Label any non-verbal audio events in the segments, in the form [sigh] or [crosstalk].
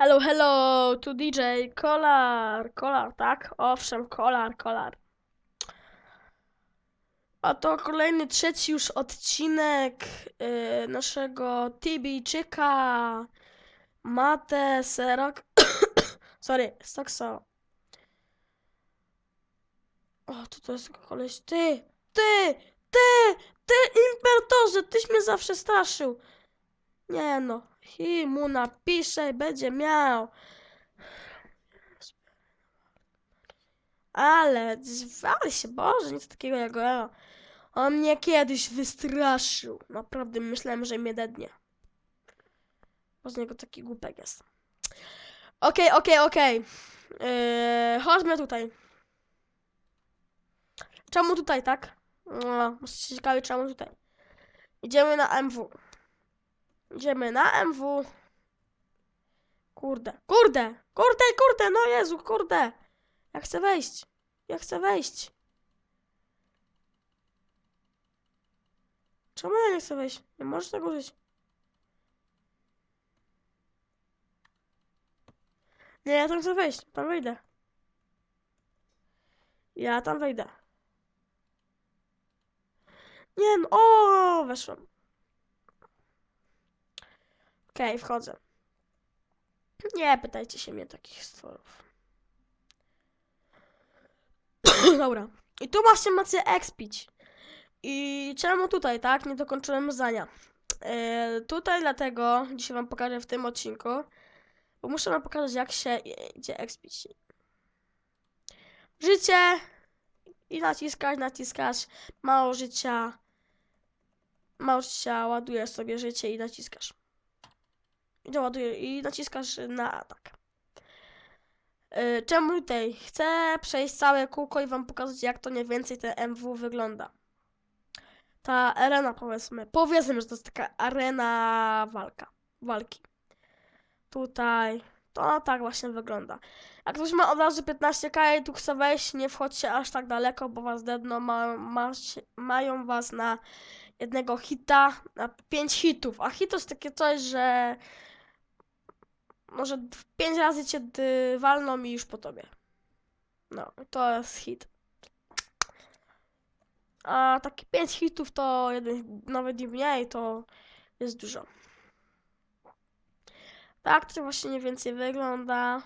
Hello, hello, tu DJ Kolar, Kolar, tak? Owszem, Kolar, Kolar. A to kolejny, trzeci już odcinek yy, naszego Tibijczyka, Mate, Serok, [coughs] sorry, Stokso. O, tu to jest koleś, ty, ty, ty, ty, Impertorze, tyś mnie zawsze straszył. Nie no, i mu napiszę i będzie miał. Ale, ale się, Boże, nic takiego jak Eo. On mnie kiedyś wystraszył. Naprawdę myślałem, że mnie dednie. Bo z niego taki głupek jest. Okej, okej, okej. Yy, chodźmy tutaj. Czemu tutaj, tak? No, się ciekawi, czemu tutaj. Idziemy na MW. Idziemy na MW. Kurde, kurde, kurde, kurde, no Jezu, kurde. Ja chcę wejść. Ja chcę wejść. Czemu ja nie chcę wejść? Nie możesz tego użyć. Nie, ja tam chcę wejść. Tam wejdę. Ja tam wejdę. Nie no, o, weszłam. Okej, wchodzę. Nie pytajcie się mnie takich stworów. [clears throat] Dobra. I tu macie macie expić. I czemu tutaj, tak? Nie dokończyłem zdania. Yy, tutaj dlatego dzisiaj wam pokażę w tym odcinku, bo muszę wam pokazać jak się idzie expić. Życie i naciskasz, naciskasz, mało życia, mało życia, ładujesz sobie życie i naciskasz. I i naciskasz na atak. Yy, czemu tutaj? Chcę przejść całe kółko i wam pokazać, jak to mniej więcej ten MW wygląda. Ta arena, powiedzmy. Powiedzmy, że to jest taka arena walka. Walki. Tutaj. To tak właśnie wygląda. Jak ktoś ma od razu 15k i tu chce wejść, nie wchodźcie aż tak daleko, bo was dedno ma, mają was na jednego hita, na 5 hitów. A hit to jest takie coś, że może pięć razy cię walną i już po tobie. No, to jest hit. A takie pięć hitów to jeden, nawet i mniej, to jest dużo. Tak to właśnie mniej więcej wygląda.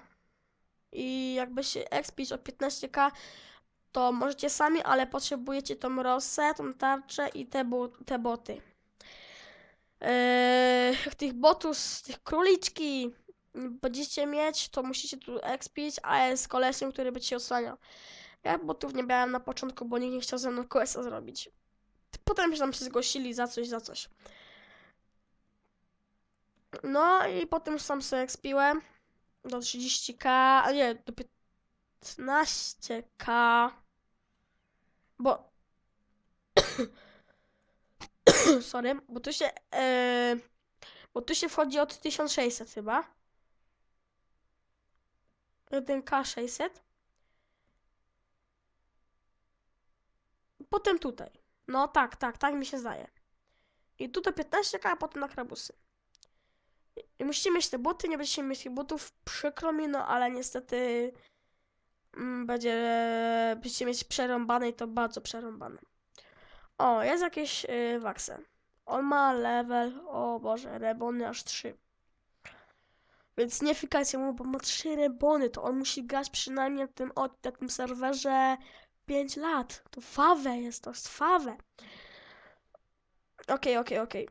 I jakby się expić o 15k, to możecie sami, ale potrzebujecie tą rosę, tą tarczę i te, bo, te boty. Yy, tych botów, tych króliczki, będziecie mieć, to musicie tu expić, a jest kolesiem, który by ci osłaniał. Ja botów nie miałem na początku, bo nikt nie chciał ze mną questa zrobić. Potem się tam się zgłosili za coś, za coś. No i potem sam sobie expiłem do 30k, a nie, do 15k, bo [coughs] sorry, bo tu się e, bo tu się wchodzi od 1600 chyba. 1K 600. Potem tutaj. No tak, tak, tak mi się zdaje. I tutaj 15k, a potem na krabusy. I musicie mieć te buty, nie będziecie mieć tych butów, przykro mi, no ale niestety mm, będzie, będziecie mieć przerąbane i to bardzo przerąbane. O, jest jakieś yy, wakse. On ma level, o Boże, rebony aż 3. Więc nie fikajcie mu, bo ma 3 rebony, to on musi grać przynajmniej na tym, od, na tym serwerze 5 lat. To fawę jest, to jest fawę. Okej, okej, okej.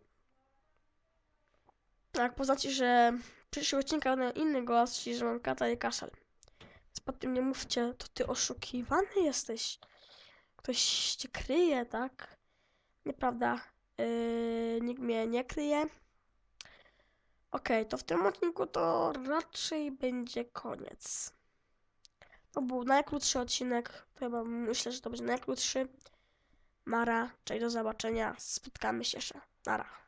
Tak, poznacie, że przyszły odcinka na inny głos, czyli że mam kata i kaszel. Więc po tym nie mówcie, to ty oszukiwany jesteś. Ktoś cię kryje, tak? Nieprawda. Yy, nikt mnie nie kryje. Okej, to w tym odcinku to raczej będzie koniec. To był najkrótszy odcinek. Chyba myślę, że to będzie najkrótszy. Nara, cześć, do zobaczenia. Spotkamy się jeszcze. Nara.